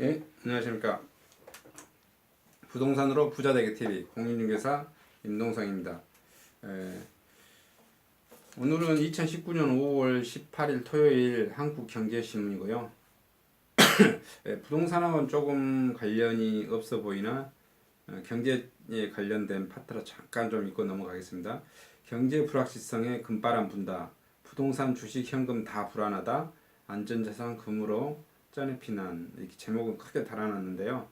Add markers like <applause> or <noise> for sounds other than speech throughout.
예, 안녕하십니까. 부동산으로 부자 되기 TV 공인중개사 임동성입니다. 예, 오늘은 2019년 5월 18일 토요일 한국경제신문이고요. <coughs> 예, 부동산하고는 조금 관련이 없어 보이나 어, 경제에 관련된 파트라 잠깐 좀 읽고 넘어가겠습니다. 경제 불확실성에 금바람 분다. 부동산, 주식, 현금 다 불안하다. 안전자산 금으로 짠의 피난 이렇게 제목은 크게 달아놨는데요.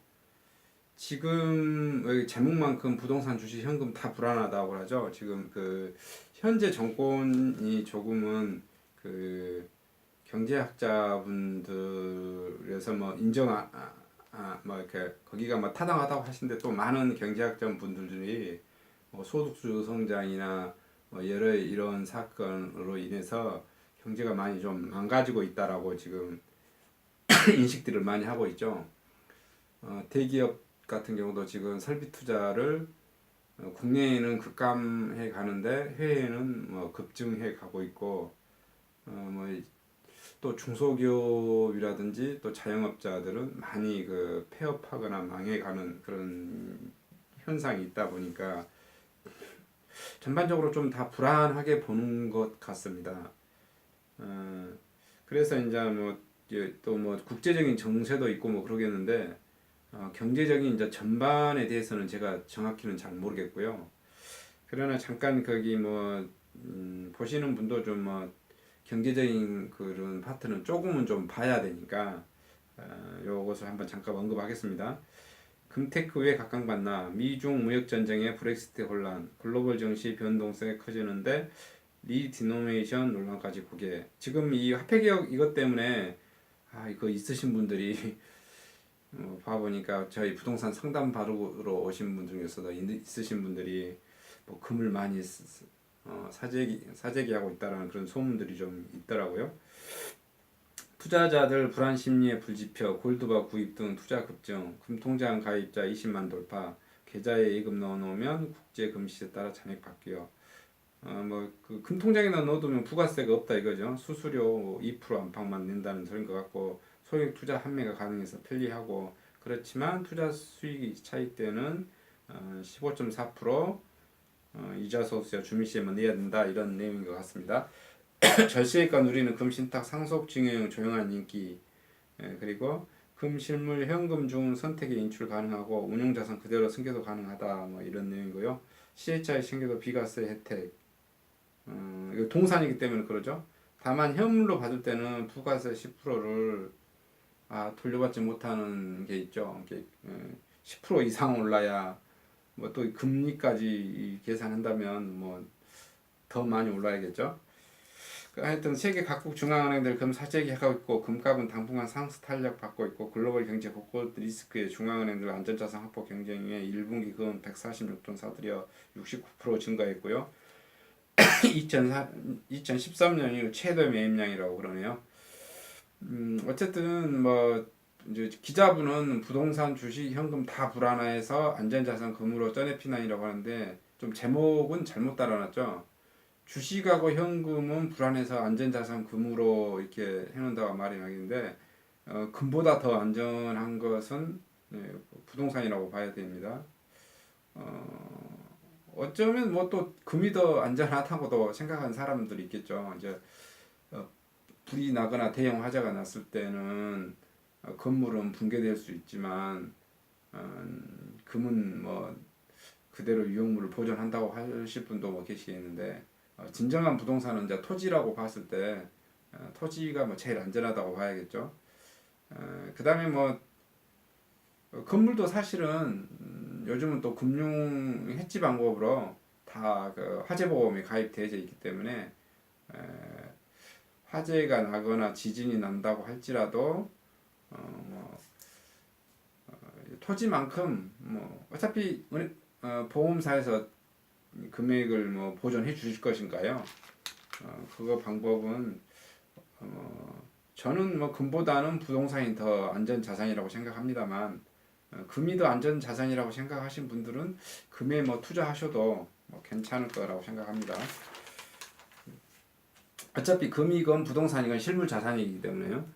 지금 제목만큼 부동산, 주식, 현금 다 불안하다고 하죠. 지금 그 현재 정권이 조금은 그 경제학자분들에서 뭐 인정 아, 아, 아, 뭐 이렇게 거기가 뭐 타당하다고 하시는데 또 많은 경제학자 분들이 뭐 소득주 성장이나 뭐 여러 이런 사건으로 인해서 경제가 많이 좀 망가지고 있다라고 지금 <laughs> 인식들을 많이 하고 있죠. 어, 대기업 같은 경우도 지금 설비 투자를 어, 국내에는 급감해 가는데 해외에는 뭐 급증해 가고 있고 어, 뭐 또 중소기업이라든지 또 자영업자들은 많이 그 폐업하거나 망해가는 그런 현상이 있다 보니까 전반적으로 좀 다 불안하게 보는 것 같습니다. 어, 그래서 이제 뭐 또 뭐 국제적인 정세도 있고 뭐 그러겠는데 어, 경제적인 이제 전반에 대해서는 제가 정확히는 잘 모르겠고요. 그러나 잠깐 거기 뭐 음, 보시는 분도 좀뭐 경제적인 그런 파트는 조금은 좀 봐야 되니까 어, 요것을 한번 잠깐 언급하겠습니다. 금테크 왜 각광받나? 미중 무역 전쟁의 브렉시트 혼란, 글로벌 정시 변동성이 커지는데 리디노메이션 논란까지 고개. 지금 이 화폐 개혁 이것 때문에 아 이거 있으신 분들이 <laughs> 어, 봐보니까 저희 부동산 상담 받으러 오신 분 중에서도 있- 있으신 분들이 뭐 금을 많이 어, 사재기 사재기하고 있다라는 그런 소문들이 좀 있더라고요. 투자자들 불안 심리에 불지펴 골드바 구입 등 투자 급증, 금통장 가입자 20만 돌파, 계좌에 예금 넣어놓으면 국제 금시에 따라 잔액 바뀌어. 어뭐그 금통장에다 넣어두면 부가세가 없다 이거죠. 수수료 2% 안팎만 낸다는 소리인 것 같고 소액 투자 판매가 가능해서 편리하고 그렇지만 투자 수익이 차익 때는 어, 15.4% 어, 이자 소득세 주민세만 내야 된다 이런 내용인 것 같습니다. <coughs> 절세가 누리는 금신탁 상속 증여형 조용한 인기 예, 그리고 금실물 현금 중 선택에 인출 가능하고 운용자산 그대로 승계도 가능하다 뭐 이런 내용이고요. CHI 신계도 비과세 혜택 음, 동산이기 때문에 그러죠. 다만 현물로 받을 때는 부가세 10%를 아, 돌려받지 못하는 게 있죠. 이게 예, 10% 이상 올라야 뭐 또 금리까지 이 계산한다면 뭐 더 많이 올라야겠죠. 그 하여튼 세계 각국 중앙은행들 금 사재기 하고 있고 금값은 당분간 상승 탄력 받고 있고 글로벌 경제 곳곳 리스크에 중앙은행들 안전자산 확보 경쟁에 1분기 금 146돈 사들여 69% 증가했고요. 2004, 2013년 이후 최대 매입량이라고 그러네요. 음, 어쨌든 뭐 이제 기자분은 부동산, 주식, 현금 다 불안해서 안전자산 금으로 쩌내 피난이라고 하는데 좀 제목은 잘못 달아놨죠. 주식하고 현금은 불안해서 안전자산 금으로 이렇게 해놓는다고 말이 나겠는데 어, 금보다 더 안전한 것은 네, 부동산이라고 봐야 됩니다. 어, 어쩌면 뭐 또 금이 더 안전하다고도 생각하는 사람들이 있겠죠. 이제 어, 불이 나거나 대형 화재가 났을 때는 어, 건물은 붕괴될 수 있지만 어, 금은 뭐 그대로 유용물을 보존한다고 하실 분도 뭐 계시겠는데 어, 진정한 부동산은 이제 토지라고 봤을 때 어, 토지가 뭐 제일 안전하다고 봐야겠죠. 어, 그다음에 뭐 어, 건물도 사실은 음, 요즘은 또 금융 해지 방법으로 다 그 화재 보험이 가입되어 있기 때문에 에, 화재가 나거나 지진이 난다고 할지라도 어, 뭐, 어, 토지만큼 뭐 어차피 어, 보험사에서 금액을 뭐 보존해 주실 것인가요? 어, 그거 방법은 어, 저는 뭐 금보다는 부동산이 더 안전 자산이라고 생각합니다만 어, 금이 더 안전 자산이라고 생각하신 분들은 금에 뭐 투자하셔도 뭐 괜찮을 거라고 생각합니다. 어차피 금이건 부동산이건 실물 자산이기 때문에요.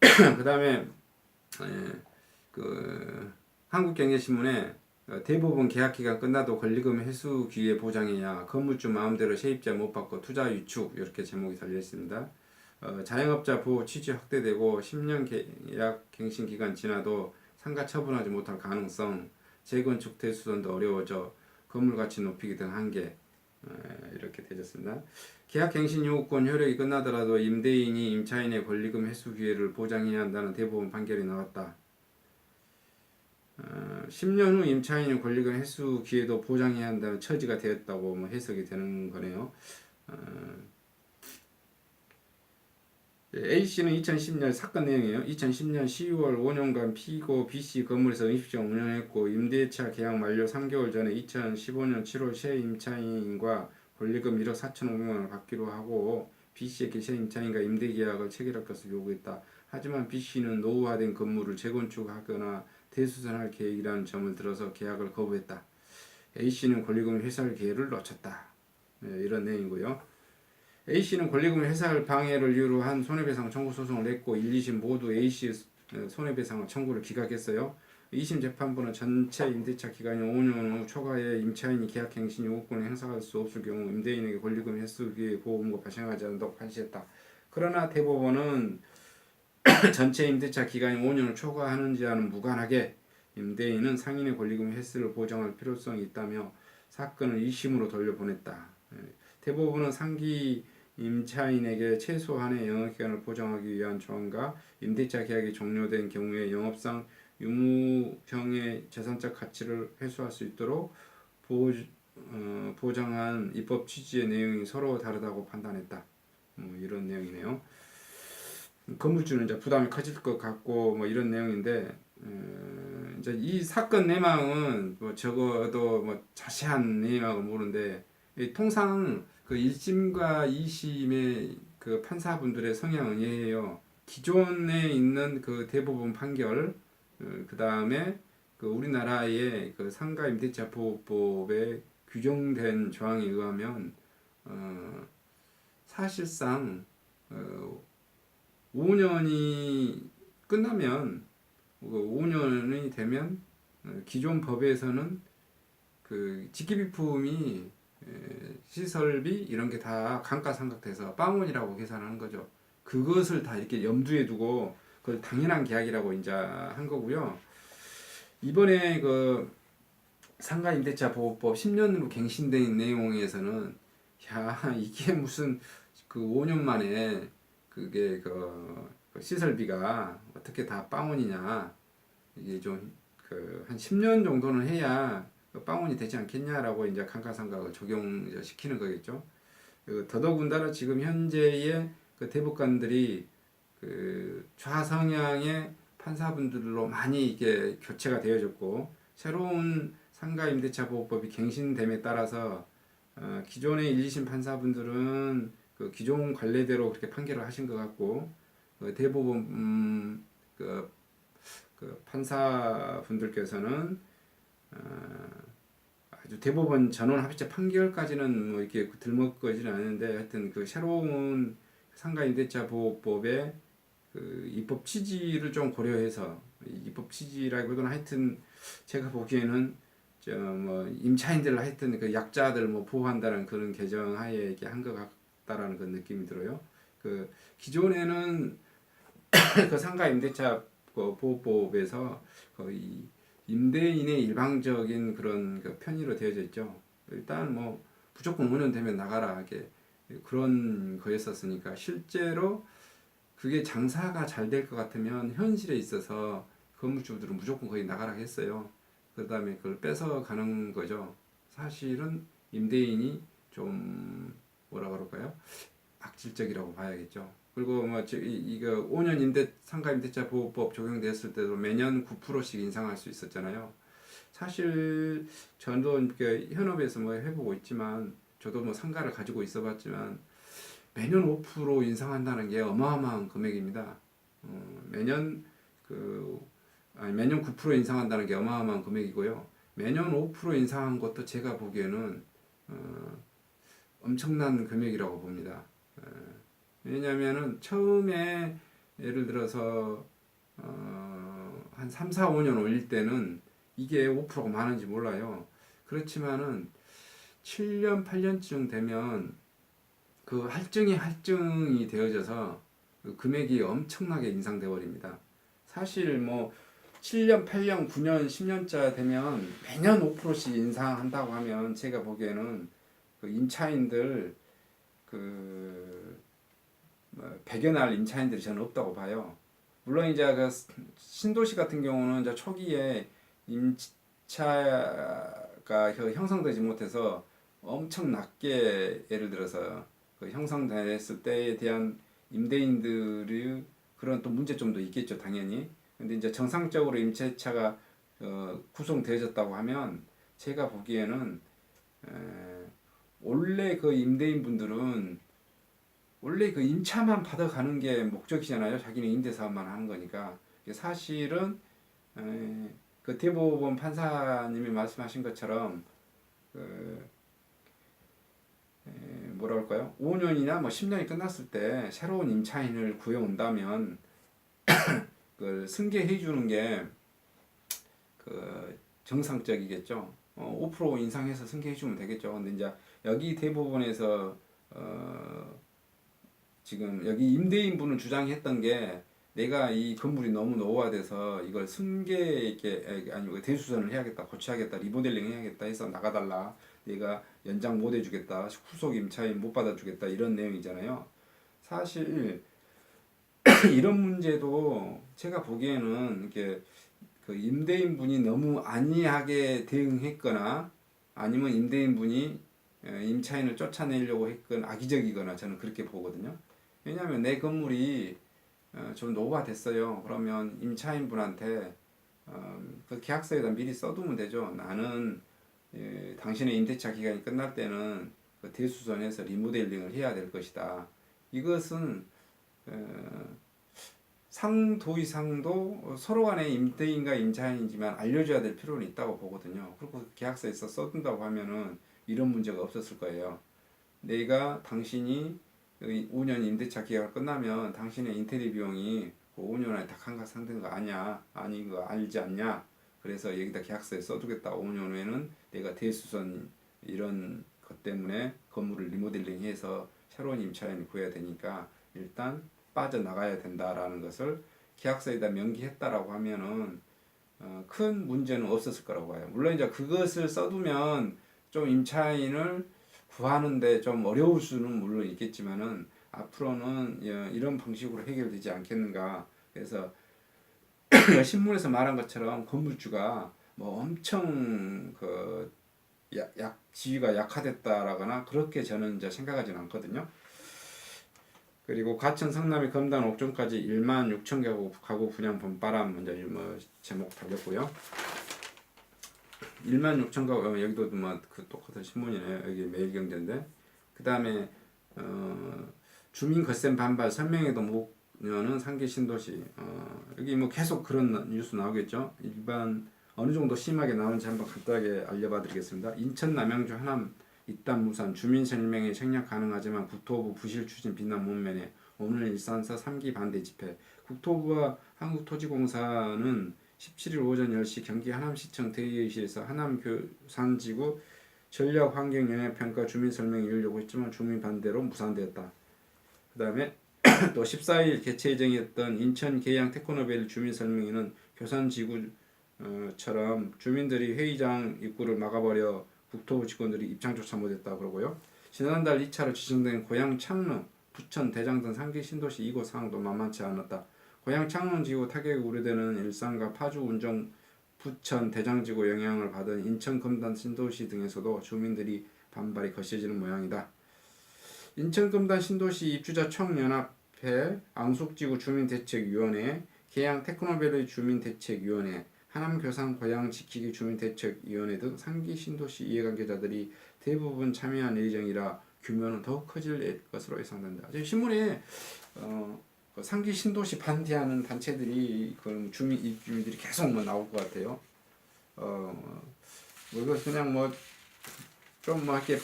<clears throat> 그다음에 예, 그 한국경제신문에 어, 대부분 계약 기간 끝나도 권리금 회수 기회 보장이야 건물주 마음대로 세입자 못 받고 투자 유축 이렇게 제목이 달려 있습니다. 어, 자영업자 보호 취지 확대되고 10년 계약 갱신 기간 지나도 상가 처분하지 못할 가능성, 재건축 대수선도 어려워져 건물 가치 높이기 등 한계 어, 이렇게 되졌습니다. 계약 갱신 요구권 효력이 끝나더라도 임대인이 임차인의 권리금 회수 기회를 보장해야 한다는 대법원 판결이 나왔다. 어, 10년 후 임차인의 권리금 회수 기회도 보장해야 한다는 처지가 되었다고 뭐 해석이 되는 거네요. 어, A 씨는 2010년 사건 내용이에요. 2010년 12월 5년간 피고 B 씨 건물에서 음식점 운영했고 임대차 계약 만료 3개월 전에 2015년 7월 새 임차인과 권리금 1억 4,500만 원을 받기로 하고 B 씨에게 새 임차인과 임대 계약을 체결할 것을 요구했다. 하지만 B 씨는 노후화된 건물을 재건축하거나 대수선할 계획이라는 점을 들어서 계약을 거부했다. A 씨는 권리금 회수할 기회를 놓쳤다. 네, 이런 내용이고요. A 씨는 권리금 회사를 방해를 이유로 한 손해배상 청구 소송을 냈고 1, 2심 모두 A 씨 손해배상 청구를 기각했어요. 2심 재판부는 전체 임대차 기간이 5년 후 초과해 임차인이 계약 갱신 요구권을 행사할 수 없을 경우 임대인에게 권리금 회수 기회 보험과 발생하지 않는다고 판시했다. 그러나 대법원은 <clears throat> 전체 임대차 기간이 5년을 초과하는지와는 무관하게 임대인은 상인의 권리금 회수를 보장할 필요성이 있다며 사건을 2심으로 돌려보냈다. 예. 대법원은 상기 임차인에게 최소한의 영업기간을 보장하기 위한 조항과 임대차 계약이 종료된 경우에 영업상 유무형의 재산적 가치를 회수할 수 있도록 보, 어, 보장한 입법 취지의 내용이 서로 다르다고 판단했다. 뭐 이런 내용이네요. 건물주는 이제 부담이 커질 것 같고 뭐 이런 내용인데 어, 이제 이 사건 내막은 뭐 적어도 뭐 자세한 내막을 모르는데 이 통상 그 1심과 2심의 그 판사분들의 성향은 이해해요. 기존에 있는 그 대법원 판결, 그 다음에 그 우리나라의 그 상가 임대차 보호법에 규정된 조항에 의하면 어, 사실상 어, 5년이 끝나면 그 5년이 되면 어, 기존 법에서는 그 직기비품이 시설비 이런 게 다 감가상각돼서 빵원이라고 계산하는 거죠. 그것을 다 이렇게 염두에 두고 그걸 당연한 계약이라고 이제 한 거고요. 이번에 그 상가 임대차 보호법 10년으로 갱신된 내용에서는 야 이게 무슨 그 5년 만에 그게 그, 그 시설비가 어떻게 다 빵원이냐 이게 좀 그 한 10년 정도는 해야 그 빵원이 되지 않겠냐라고 이제 감가상각을 적용시키는 거겠죠. 그 더더군다나 지금 현재의 그 대법관들이 그 좌성향의 판사분들로 많이 이게 교체가 되어졌고 새로운 상가 임대차 보호법이 갱신됨에 따라서 어, 기존의 1, 2심 판사분들은 그 기존 관례대로 그렇게 판결을 하신 것 같고 그 대법원 음, 그, 그 판사분들께서는 어, 아주 대법원 전원 합의체 판결까지는 뭐 이렇게 들먹거지는 않는데 하여튼 그 새로운 상가 임대차 보호법의 그 입법 취지를 좀 고려해서 입법 취지라기보다는 하여튼 제가 보기에는 저뭐 임차인들을 하여튼 그 약자들 뭐 보호한다는 그런 개정하에 이렇게 한 것 같다라는 그 느낌이 들어요. 그 기존에는 <coughs> 그 상가 임대차 그 보호법에서 거의 임대인의 일방적인 그런 그 편의로 되어져 있죠. 일단 뭐 무조건 5년 되면 나가라 하게 그런 거였었으니까 실제로 그게 장사가 잘 될 것 같으면 현실에 있어서 건물주들은 무조건 거의 나가라 했어요. 그 다음에 그걸 뺏어 가는 거죠. 사실은 임대인이 좀 뭐라 그럴까요? 악질적이라고 봐야겠죠. 그리고 뭐 이거 5년 임대 상가 임대차 보호법 적용됐을 때도 매년 9%씩 인상할 수 있었잖아요. 사실 그 현업에서 뭐 해보고 있지만 저도 뭐 상가를 가지고 있어봤지만 매년 5% 인상한다는 게 어마어마한 금액입니다. 어, 매년 그 아니 매년 9% 인상한다는 게 어마어마한 금액이고요. 매년 5% 인상한 것도 제가 보기에는 어, 엄청난 금액이라고 봅니다. 어, 왜냐하면은 처음에 예를 들어서 어, 한 3, 4, 5년 올릴 때는 이게 5%가 많은지 몰라요. 그렇지만은 7년, 8년쯤 되면 그 할증이 할증이 되어져서 그 금액이 엄청나게 인상돼 버립니다. 사실 뭐 7년, 8년, 9년, 10년짜 되면 매년 5%씩 인상한다고 하면 제가 보기에는 그 임차인들 그 뭐, 100여 날 임차인들이 저는 없다고 봐요. 물론 이제 그 신도시 같은 경우는 이제 초기에 임차가 혀- 형성되지 못해서 엄청 낮게 예를 들어서 그 형성됐을 때에 대한 임대인들의 그런 또 문제점도 있겠죠 당연히. 근데 이제 정상적으로 임차차가 어, 구성되어졌다고 하면 제가 보기에는 에, 원래 그 임대인 분들은 원래 그 임차만 받아가는 게 목적이잖아요. 자기는 임대 사업만 하는 거니까. 사실은 에, 그 대법원 판사님이 말씀하신 것처럼 그 에, 뭐라 할까요? 5년이나 뭐 10년이 끝났을 때 새로운 임차인을 구해온다면 <coughs> 그 승계해 주는 게 그 정상적이겠죠. 어, 5% 인상해서 승계해 주면 되겠죠. 근데 이제 여기 대법원에서 어, 지금 여기 임대인 분은 주장했던 게 내가 이 건물이 너무 노후화돼서 이걸 승계 있게 아니고 대수선을 해야겠다, 고쳐야겠다, 리모델링 해야겠다 해서 나가달라. 내가 연장 못 해주겠다, 후속 임차인 못 받아주겠다 이런 내용이잖아요. 사실 <clears throat> 이런 문제도 제가 보기에는 이렇게 그 임대인 분이 너무 안이하게 대응했거나 아니면 임대인 분이 에, 임차인을 쫓아내려고 했건 악의적이거나 저는 그렇게 보거든요. 왜냐하면 내 건물이 어, 좀 노후화됐어요. 그러면 임차인 분한테 어, 그 계약서에다 미리 써두면 되죠. 나는 예, 당신의 임대차 기간이 끝날 때는 그 대수선에서 리모델링을 해야 될 것이다. 이것은 어, 상도 이상도 서로 간에 임대인과 임차인이지만 알려줘야 될 필요는 있다고 보거든요. 그리고 계약서에서 써둔다고 하면은 이런 문제가 없었을 거예요. 내가 당신이 5년 임대차 기간이 끝나면 당신의 인테리어 비용이 그 5년 안에 다 한가 상된 거 아니야? 아니 거 알지 않냐? 그래서 여기다 계약서에 써두겠다. 5년 후에는 내가 대수선 이런 것 때문에 건물을 리모델링해서 새로운 임차인을 구해야 되니까 일단 빠져나가야 된다라는 것을 계약서에다 명기했다라고 하면은 어, 큰 문제는 없었을 거라고 봐요. 물론 이제 그것을 써두면 좀 임차인을 구하는데 좀 어려울 수는 물론 있겠지만은 앞으로는 예, 이런 방식으로 해결되지 않겠는가. 그래서 <clears throat> 신문에서 말한 것처럼 건물주가 뭐 엄청 그 약, 약 지위가 약화됐다라거나 그렇게 저는 이제 생각하지는 않거든요. 그리고 가천 성남의 검단 옥정까지 1만 6천 가구 가구 분양 봄바람 먼저 뭐 제목 달렸고요. 1만 6천 가구 어, 여기도 뭐그 똑같은 신문이네요. 여기 매일경제인데 그 다음에 어, 주민 거센 반발 설명에도 목련은 상계 신도시 어, 여기 뭐 계속 그런 뉴스 나오겠죠. 일반 어느 정도 심하게 나오는지 한번 간단하게 알려봐 드리겠습니다. 인천 남양주 하남 이딴 무산 주민 설명에 생략 가능하지만 국토부 부실 추진 비난 문면에 오늘 일산서 3기 반대 집회 국토부와 한국토지공사는 17일 오전 10시 경기 하남시청 대의실에서 하남교산지구 전략환경영향평가 주민 설명을 이루려고 했지만 주민 반대로 무산되었다. 그 다음에 <clears throat> 또 14일 개최 예정이었던 인천 계양 테크노밸리 주민 설명회는 교산지구처럼 주민들이 회의장 입구를 막아버려 국토부 직원들이 입장조차 못했다 그러고요. 지난달 2차로 지정된 고향 창릉, 부천, 대장 등 상계 신도시 이곳 상황도 만만치 않았다. 고향 창릉 지구 타격이 우려되는 일산과 파주, 운정, 부천, 대장지구 영향을 받은 인천, 금단 신도시 등에서도 주민들이 반발이 거세지는 모양이다. 인천, 금단 신도시 입주자 총연합회, 앙숙지구 주민대책위원회, 계양 테크노밸리 주민대책위원회, 하남 교산 고양 지키기 주민대책위원회 등 상기 신도시 이해관계자들이 대부분 참여한 예정이라 규모는 더욱 커질 것으로 예상된다. 지금 신문에 어, 그 상기 신도시 반대하는 단체들이 그 주민 입주민들이 계속 뭐 나올 것 같아요. 어, 뭐 이거 그냥 뭐좀뭐 이렇게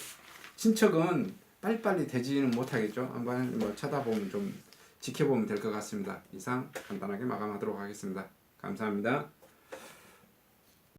친척은 빨리빨리 되지는 못하겠죠. 한번 뭐 쳐다보면 좀 지켜보면 될 것 같습니다. 이상 간단하게 마감하도록 하겠습니다. 감사합니다.